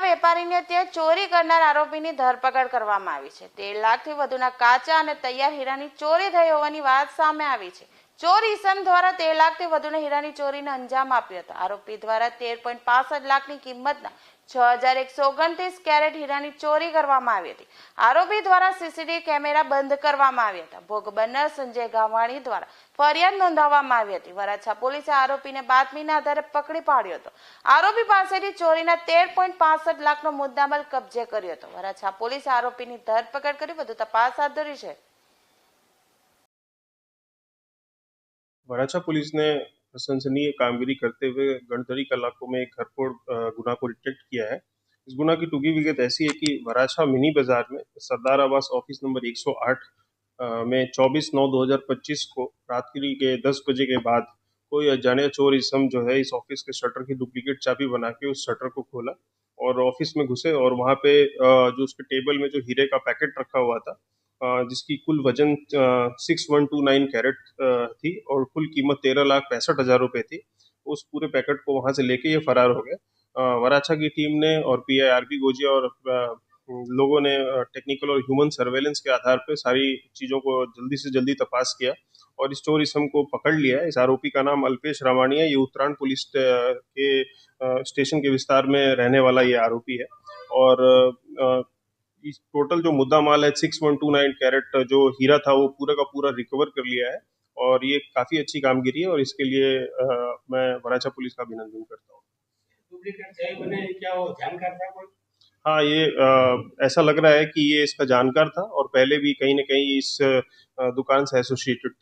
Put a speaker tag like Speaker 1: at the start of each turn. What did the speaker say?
Speaker 1: ત્યાં ચોરી કરનાર આરોપીની ધરપકડ કરવામાં આવી છે. તેર લાખથી વધુના કાચા અને તૈયાર હીરાની ચોરી થઈ હોવાની વાત સામે આવી છે. ચોર ઈસમ દ્વારા તેર લાખથી વધુના હીરાની ચોરીને અંજામ આપ્યો હતો. આરોપી દ્વારા તેર પોઈન્ટ પાસઠ લાખની કિંમતના છ હજાર એકસો ઓગણત્રીસ કેરેટ હીરાની ચોરી કરવામાં આવી હતી. આરોપી દ્વારા સીસીટીવી કેમેરા બંધ કરવામાં આવ્યા હતા. ભોગ બનનાર સંજય ગાવાણી દ્વારા ફરિયાદ નોંધાવવામાં આવી હતી. વરાછા પોલીસે આરોપીને બાતમીના આધારે પકડી પાડ્યો હતો. આરોપી પાસેથી ચોરીના તેર પોઈન્ટ પાસઠ લાખનો મુદ્દામાલ કબજે કર્યો હતો. વરાછા પોલીસે આરોપીની ધરપકડ કરી વધુ તપાસ હાથ ધરી છે.
Speaker 2: वराछा पुलिस ने प्रशंसनीय कामगिरी करते हुए गणतरी कलाकों में एक घरफोड़ गुना को डिटेक्ट किया है। इस गुना की टूकी विगत ऐसी है कि वराछा मिनी बाज़ार में सरदार आवास ऑफ़िस नंबर 108 अ, में 24 नौ 2025 को रात्रि के 10 बजे के बाद कोई अजाने चोर इसम जो है इस ऑफ़िस के शटर की डुप्लीकेट चाबी बना के उस शटर को खोला और ऑफ़िस में घुसे और वहाँ पे जो उसके टेबल में जो हीरे का पैकेट रखा हुआ था जिसकी कुल वज़न six one two nine carat थी और कुल कीमत तेरह लाख पैंसठ हज़ार रुपये थी। उस पूरे पैकेट को वहाँ से लेके ये फरार हो गए। वराछा की टीम ने और पी आई आर बी गोजिया और लोगों ने टेक्निकल और ह्यूमन सर्वेलेंस के आधार पर सारी चीज़ों को जल्दी से जल्दी तपास किया और इस चोर इसम को पकड़ लिया। इस आरोपी का नाम अल्पेश रामाणी है ये उत्तरायण पुलिस के स्टेशन के विस्तार में रहने वाला ये आरोपी है। और इस टोटल जो मुद्दा माल है six one two nine carat जो हीरा था वो पूरा का पूरा रिकवर कर लिया है और ये काफ़ी अच्छी कामगिरी है और इसके लिए आ, मैं वराचा पुलिस का अभिनंदन करता हूँ। हाँ ये आ, ऐसा लग रहा है कि ये इसका जानकार था और पहले भी कहीं ना कहीं इस दुकान से एसोसिएटेड